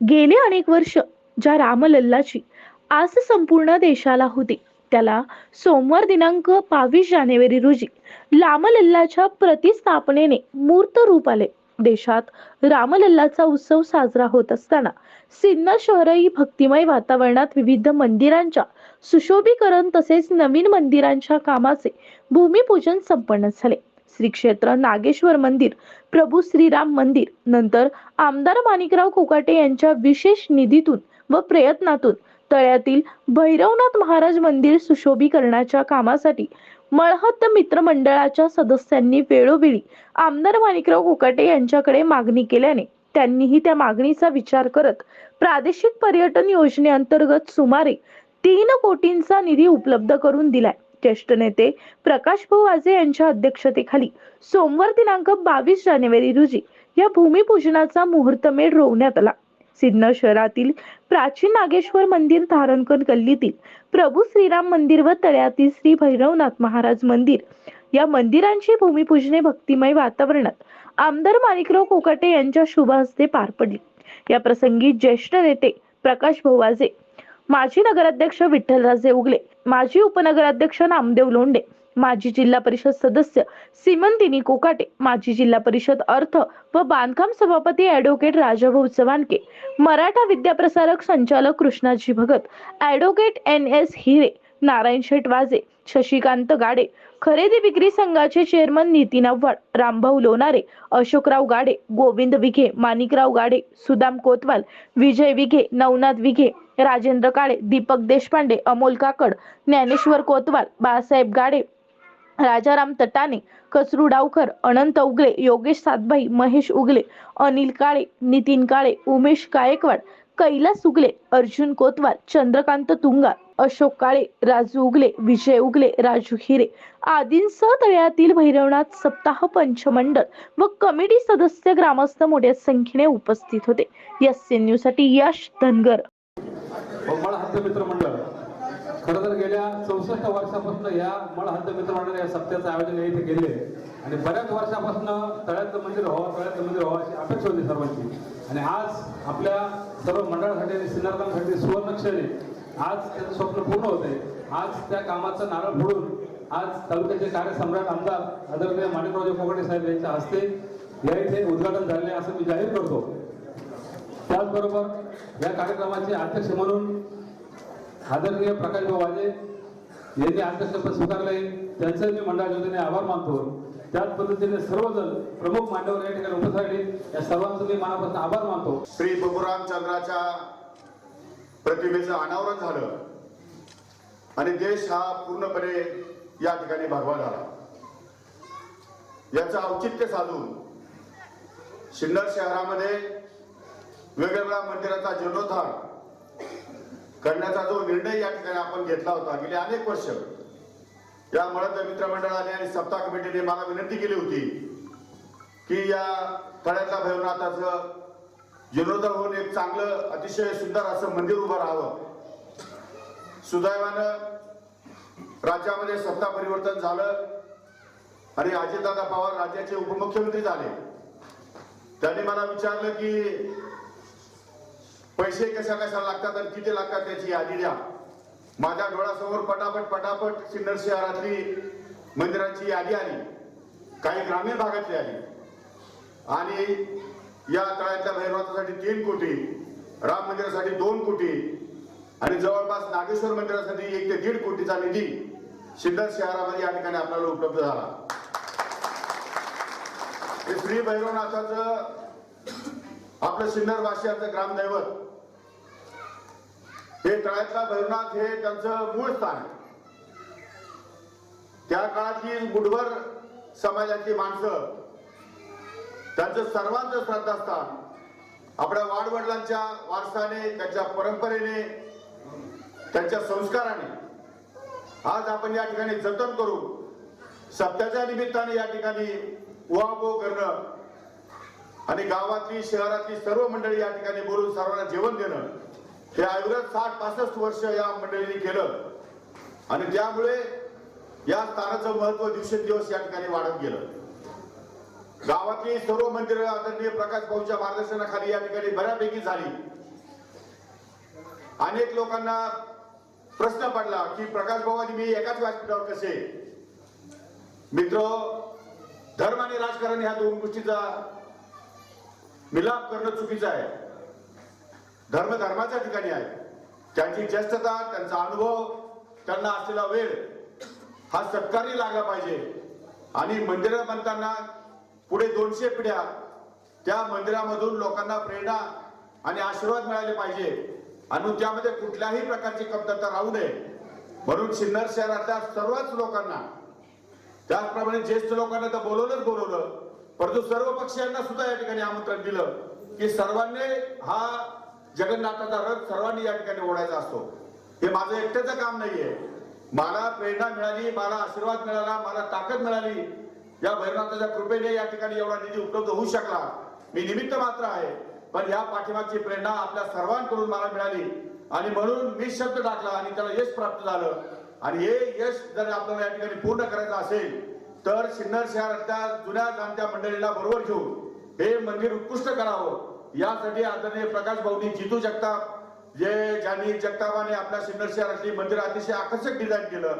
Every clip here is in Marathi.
गेले अनेक वर्ष ज्या रामलल्लाची आस संपूर्ण देशाला होती. त्याला सोमवार दिनांक बावीस जानेवारी रोजी रामलल्लाच्या प्रतिस्थापनेने मूर्त रूप आले. देशात रामलल्लाचा उत्सव साजरा होत असताना सिन्नर शहरही भक्तिमय वातावरणात विविध मंदिरांच्या सुशोभीकरण तसेच नवीन मंदिरांच्या कामाचे भूमिपूजन संपन्न झाले. श्री क्षेत्र नागेश्वर मंदिर प्रभू श्रीराम मंदिर नंतर आमदार माणिकराव कोकाटे यांच्या विशेष निधीतून व प्रयत्नातून तळ्यातील भैरवनाथ महाराज मंदिर सुशोभीकरणाच्या कामासाठी मळहत्त मित्र मंडळाच्या सदस्यांनी वेळोवेळी आमदार माणिकराव कोकाटे यांच्याकडे मागणी केल्याने त्यांनीही त्या मागणीचा विचार करत प्रादेशिक पर्यटन योजनेअंतर्गत सुमारे तीन कोटींचा निधी उपलब्ध करून दिलाय. ज्येष्ठ नेते प्रकाश भाऊ यांच्या अध्यक्षतेखाली सोमवार दिनांक बावीस जानेवारी रोजी या भूमिपूजनाचा मुहूर्तमेढ रोवण्यात आला. सिन्नर शहरातील प्राचीन नागेश्वर मंदिर धारणकर गल्लीतील प्रभू श्रीराम मंदिर व तळ्यातील श्री भैरवनाथ महाराज मंदिर या मंदिरांची भूमिपूजने भक्तिमय वातावरणात आमदार माणिकराव कोकाटे यांच्या शुभ हस्ते पार पडली. या प्रसंगी ज्येष्ठ नेते प्रकाश भोवाजे माजी नगराध्यक्ष विठ्ठलराजे उगले माजी उपनगराध्यक्ष नामदेव लोंडे माजी जिल्हा परिषद सदस्य सिमंतिनी कोकाटे माजी जिल्हा परिषद अर्थ व बांधकाम सभापती ॲडव्होकेट राजाभाऊ चव्हाणके मराठा विद्याप्रसारक संचालक Krishnaji Bhagat advocate N S Hire Narayan Shetwaje Shashikant Gade खरेदी विक्री संघाचे चेअरमन नितीन आव्हाड रामभाऊ लोणारे अशोकराव गाडे गोविंद विखे माणिकराव गाडे सुदाम कोतवाल विजय विखे नवनाथ विखे राजेंद्र काळे दीपक देशपांडे अमोल काकड ज्ञानेश्वर कोतवाल बाळासाहेब गाडे राजाराम तटाने कचरू डावकर अनंत उगले योगेश सातभाई महेश उगले अनिल काळे नितीन काळे उमेश गायकवाड कैलास उगले अर्जुन कोतवाल चंद्रकांत तुंगार अशोक काळे राजू उगले विजय उगले राजू हिरे आदींसह तळ्यातील भैरवनाथ सप्ताह पंचमंडळ व कमिटी सदस्य ग्रामस्थ मोठ्या संख्येने उपस्थित होते. एस न्यूजसाठी यश धनगर. मळ खरं तर गेल्या चौसष्ट वर्षापासून या मळ हद्द मित्रमंडळ या सप्त्याचं आयोजन इथे केले आणि बऱ्याच वर्षापासून तळ्यातलं मंदिर व्हावं तळ्यातलं मंदिर व्हावं अशी अपेक्षा होती सर्वांची. आणि आज आपल्या सर्व मंडळासाठी आणि सिन्नरकांसाठी सुवर्णक्षरी आज त्याचं स्वप्न पूर्ण होते आज त्या कामाचं नारळ फोडून आज तालुक्याचे कार्यसम्राट आमदार आदरणीय माणिकरावजी फोगटे साहेब यांच्या हस्ते या इथे उद्घाटन झाले असं मी जाहीर करतो. त्याचबरोबर या कार्यक्रमाचे अध्यक्ष म्हणून आदरणीय प्रकाशभाऊ वाजे यांनी अध्यक्षपद स्वीकारले त्यांचे मी मंडळ योजने आभार मानतो. त्याच पद्धतीने सर्वजण प्रमुख मांडवर या ठिकाणी उपस्थित या सर्वांचं मी मनापासून आभार मानतो. श्री बबुरामचंद्राच्या प्रतिमेचं अनावरण झालं. आणि देश हा पूर्णपणे या ठिकाणी भगवा झाला. याचं औचित्य साधून सिन्नर शहरामध्ये वेगवेगळ्या मंदिराचा जीर्णोद्धार करण्याचा जो निर्णय या ठिकाणी आपण घेतला होता गेली अनेक वर्ष. या मळद मित्रमंडळाने आणि सप्ताह कमिटीने मला विनंती केली होती की या तळ्यातल्या भैरवनाथाचं जीर्णोद्धार होऊन एक चांगलं अतिशय सुंदर असं मंदिर उभं राहावं. सुदैवानं राज्यामध्ये सत्ता परिवर्तन झालं. आणि अजितदादा पवार राज्याचे उपमुख्यमंत्री झाले. त्यांनी मला विचारलं की पैसे कशा कशा लागतात आणि किती लागतात त्याची यादी द्या. माझ्या डोळ्यासमोर पटापट पटापट सिन्नर शहरातली मंदिरांची यादी आली. काही ग्रामीण भागातली आली. आणि या तळ्यातल्या भैरवनाथासाठी तीन कोटी राम मंदिरासाठी दोन कोटी आणि जवळपास नागेश्वर मंदिरासाठी एक ते दीड कोटीचा निधी सिन्नर शहरामध्ये या ठिकाणी आपल्याला उपलब्ध झाला. श्री भैरवनाथाच आपलं सिन्नर वाशियाचं ग्रामदैवत हे तळ्यातला भैरवनाथ हे त्यांचं मूळ स्थान. आहे त्या काळातली गुडवर समाजाची माणसं त्यांचं सर्वांचं श्रद्धास्थान आपल्या वाडवडिलांच्या वारसाने त्यांच्या परंपरेने त्यांच्या संस्काराने. आज आपण या ठिकाणी जतन करू. सत्याच्या निमित्ताने या ठिकाणी उहापोह करणं आणि गावातली शहरातली सर्व मंडळी या ठिकाणी बोलून सर्वांना जेवण देणं हे अविरत साठ पासष्ट वर्ष या मंडळीने केलं. आणि त्यामुळे या स्थानाचं महत्त्व दिवसेंदिवस या ठिकाणी वाढत गेलं. गावातली सर्व मंदिर आदरणीय प्रकाश भाऊच्या मार्गदर्शनाखाली या ठिकाणी बऱ्यापैकी झाली. अनेक लोकांना प्रश्न पडला की प्रकाश भाऊ आणि मी एकाच व्यासपीठावर कसे? मित्र धर्म आणि राजकारण ह्या दोन गोष्टीचा मिलाप करणं चुकीचं आहे. धर्म धर्माच्या ठिकाणी आहे. त्यांची ज्येष्ठता त्यांचा अनुभव त्यांना असलेला वेळ हा सत्कारी लागला पाहिजे. आणि मंदिरं बनताना पुढे दोनशे पिढ्या त्या मंदिरामधून लोकांना प्रेरणा आणि आशीर्वाद मिळाले पाहिजे. आणि त्यामध्ये कुठल्याही प्रकारची कमतरता राहू नये. म्हणून सिन्नर शहरातल्या सर्वच लोकांना त्याचप्रमाणे ज्येष्ठ लोकांना तर बोलवलंच बोलवलं परंतु सर्व पक्षीयांना सुद्धा या ठिकाणी आमंत्रण दिलं की सर्वांनी हा जगन्नाथाचा रथ सर्वांनी या ठिकाणी ओढायचा असतो. हे माझं एकट्याचं काम नाहीये. मला प्रेरणा मिळाली मला आशीर्वाद मिळाला मला ताकद मिळाली या भैरनाथाच्या कृपेने या ठिकाणी एवढा निधी उपलब्ध होऊ शकला. मी निमित्त मात्र आहे पण या पाठिंबाची प्रेरणा आपल्या सर्वांकडून मला मिळाली. आणि म्हणून मी शब्द टाकला आणि त्याला यश प्राप्त झालं. आणि हे यश जर आपल्याला या ठिकाणी पूर्ण करायचं असेल तर सिन्नर शहरातल्या जुन्या जाणत्या मंडळीला बरोबर घेऊन हे मंदिर उत्कृष्ट करावं. यासाठी आदरणीय प्रकाश भाऊनी जितू जगताप जे ज्यांनी जगतापाने आपल्या सिन्नर शहरातली मंदिर अतिशय आकर्षक डिझाईन केलं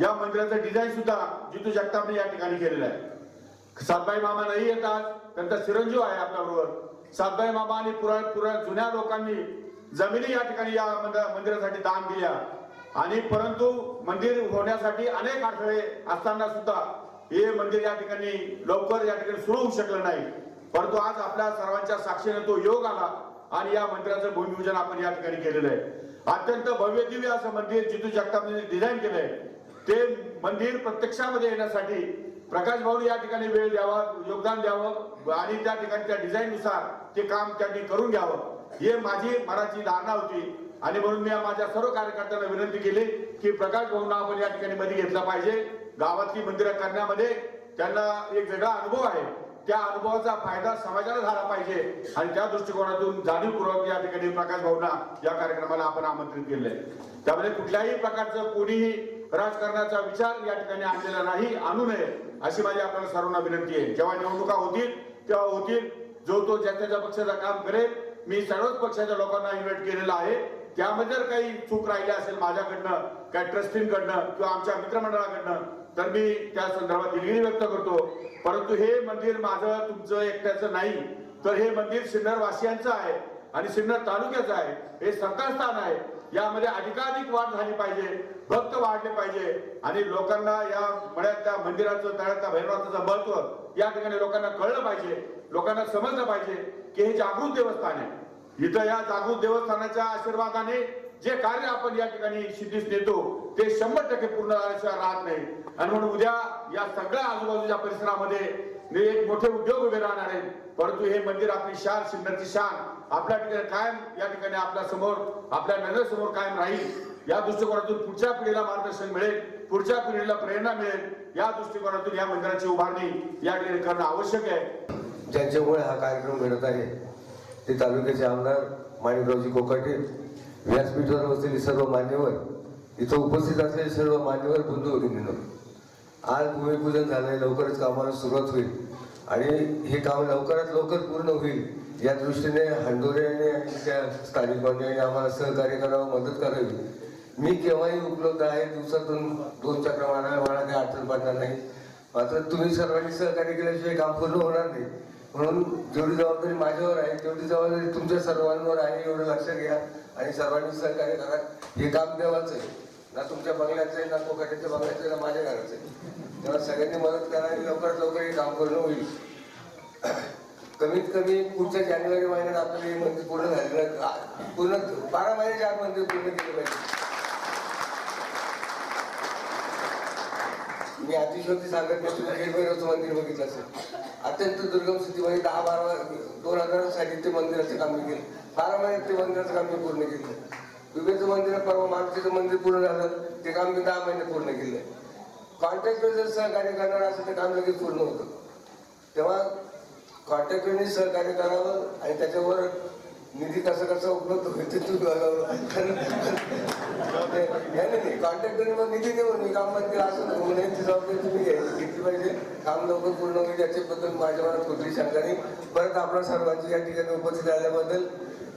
या मंदिराचं डिझाईन सुद्धा जितू जगतापने या ठिकाणी केलेलं आहे. सातबाई मामा नाही येतात त्यांचा चिरंजीव आहे आपल्या बरोबर सातबाई मामा आणि पुरा पुरा जुन्या लोकांनी जमिनी या ठिकाणी या मंदिरासाठी दान दिल्या. आणि परंतु मंदिर होण्यासाठी अनेक अडथळे असताना सुद्धा हे मंदिर या ठिकाणी लवकर या ठिकाणी सुरू होऊ शकलं नाही. परंतु आज आपल्या सर्वांच्या साक्षीने तो योग आला आणि या मंदिराचं भूमिपूजन आपण या ठिकाणी केलेलं आहे. अत्यंत भव्य दिव्य असं मंदिर जितू जगताप डिझाईन केलंय. ते मंदिर प्रत्यक्षामध्ये येण्यासाठी प्रकाश भाऊ या ठिकाणी वेळ द्यावा योगदान द्यावं आणि त्या ठिकाणी त्या डिझाईननुसार ते काम त्यांनी करून घ्यावं. हे माझी मनाची धारणा होती आणि म्हणून मी माझ्या सर्व कार्यकर्त्यांना विनंती केली की प्रकाश भाऊंना आपण या ठिकाणी मध्ये घेतला पाहिजे. गावातली मंदिरं करण्यामध्ये त्यांना एक वेगळा अनुभव आहे. त्या अनुभवाचा फायदा समाजाला झाला पाहिजे. आणि त्या दृष्टिकोनातून जाणीवपूर्वक या ठिकाणी प्रकाश भाऊना या कार्यक्रमाला आपण आमंत्रित केले त्यामध्ये कुठल्याही प्रकारचं कोणीही राजकारणाचा विचार या ठिकाणी आणलेला नाही आणू नये अशी माझी आपल्याला सर्वांना विनंती आहे. जेव्हा निवडणुका होतील तेव्हा होतील. जो तो ज्या त्याच्या पक्षाचं काम करेल मी सर्वच पक्षाच्या लोकांना इन्व्हाइट केलेला आहे. त्यामध्ये जर काही चूक राहिली असेल माझ्याकडनं काही ट्रस्टींकडनं किंवा आमच्या मित्रमंडळाकडनं तर मी त्या संदर्भात दिलगिरी व्यक्त करतो. परंतु हे मंदिर माझं तुमचं एकट्याचं नाही. तर हे मंदिर सिन्नर वासियांचं आहे आणि सिन्नर तालुक्याचं आहे. हे संतास्थान आहे. यामध्ये अधिकाधिक वाढ झाली पाहिजे भक्त वाढले पाहिजे आणि लोकांना या मळ्यातल्या मंदिराचं तळ्यातल्या भैरवाचं महत्त्व या ठिकाणी लोकांना कळलं पाहिजे लोकांना समजलं पाहिजे की हे जागृत देवस्थान आहे. इथं या जागृत देवस्थानाच्या आशीर्वादाने जे कार्य आपण या ठिकाणी सिद्धीस नेतो ते शंभर टक्के पूर्ण झाल्याशिवाय राहत नाही. आणि म्हणून उद्या या सगळ्या आजूबाजूच्या परिसरामध्ये एक मोठे उद्योग उभे राहणार आहेत परंतु हे मंदिर आपली शान सिन्नरची शान आपल्या ठिकाणी कायम या ठिकाणी आपल्यासमोर आपल्या नजरेसमोर कायम राहील. या दृष्टिकोनातून पुढच्या पिढीला मार्गदर्शन मिळेल पुढच्या पिढीला प्रेरणा मिळेल. या दृष्टिकोनातून या मंदिराची उभारणी या ठिकाणी करणं आवश्यक आहे. ज्यांच्यामुळे हा कार्यक्रम घडत आहे ते तालुक्याचे आमदार माणिकरावजी कोकाटे व्यासपीठावर बसलेले सर्व मान्यवर इथं उपस्थित असलेले सर्व मान्यवर बंधू भगिनींनो आज भूमिपूजन झालंय लवकरच कामाला सुरुवात होईल. आणि हे काम लवकरात लवकर पूर्ण होईल या दृष्टीने हंडोऱ्याने आणि त्या स्थानिक मंडळीने आम्हाला सहकार्य करावं मदत करावी. मी केव्हाही उपलब्ध आहे दिवसातून दोन चक्र मारायला मला काही अडचण पडणार नाही. मात्र तुम्ही सर्वांनी सहकार्य केल्याशिवाय काम पूर्ण होणार नाही. म्हणून जेवढी जबाबदारी माझ्यावर आहे तेवढी जबाबदारी तुमच्या सर्वांवर आहे एवढं लक्षात घ्या. आणि सर्वांनी सहकार्य करा. हे काम देवाचं आहे. ना तुमच्या बंगल्याचं आहे ना कोकाट्याच्या बंगल्याचं आहे ना माझ्या घराचं आहे. तेव्हा सगळ्यांनी मदत करा आणि लवकरात लवकर हे काम पूर्ण होईल. कमीत कमी पुढच्या जानेवारी महिन्यात आपल्याला हे मंदिर पूर्ण झालेलं पूर्ण बारा महिन्याच्या आत मंदिर पूर्ण केलं पाहिजे. मी अतिशयोक्ती सांगत नाही तुम्ही मंदिर बघितलं असेल. अत्यंत दुर्गम स्थितीमध्ये दहा बारा दोन हजार साली ते मंदिराचं काम मी केलं. बारा महिन्यात ते मंदिराचं काम मी पूर्ण केलं. विवेचं मंदिर परवा मारुतीचं मंदिर पूर्ण झालं. ते काम मी दहा महिने पूर्ण केलं. कॉन्ट्रॅक्टर जर सहकार्य करणार असेल तर काम लगेच पूर्ण होतं. तेव्हा कॉन्ट्रॅक्टरने सहकार्य करावं आणि त्याच्यावर निधी कसा कसा उपलब्ध होईल ते नाही कॉन्ट्रॅक्टरने मग निधी देऊन मी काम बंद केलं असं नको म्हणून जबाबदारी तुम्ही घ्यायची घेतली पाहिजे. काम लवकर पूर्ण होईल याच्याबद्दल माझ्या मनात कुठली शंका नाही. परत आपल्या सर्वांची या ठिकाणी उपस्थित झाल्याबद्दल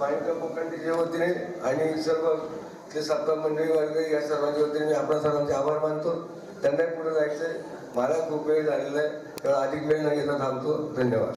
माणिकराव कोकणच्या वतीने आणि सर्व ते सत्ता मंडळी वर्ग या सर्वांच्या वतीने मी आपल्या सर्वांचे आभार मानतो. त्यांनाही पुढे आहे मला खूप वेळ झालेला आहे. तर अधिक वेळ न घेता थांबतो. धन्यवाद.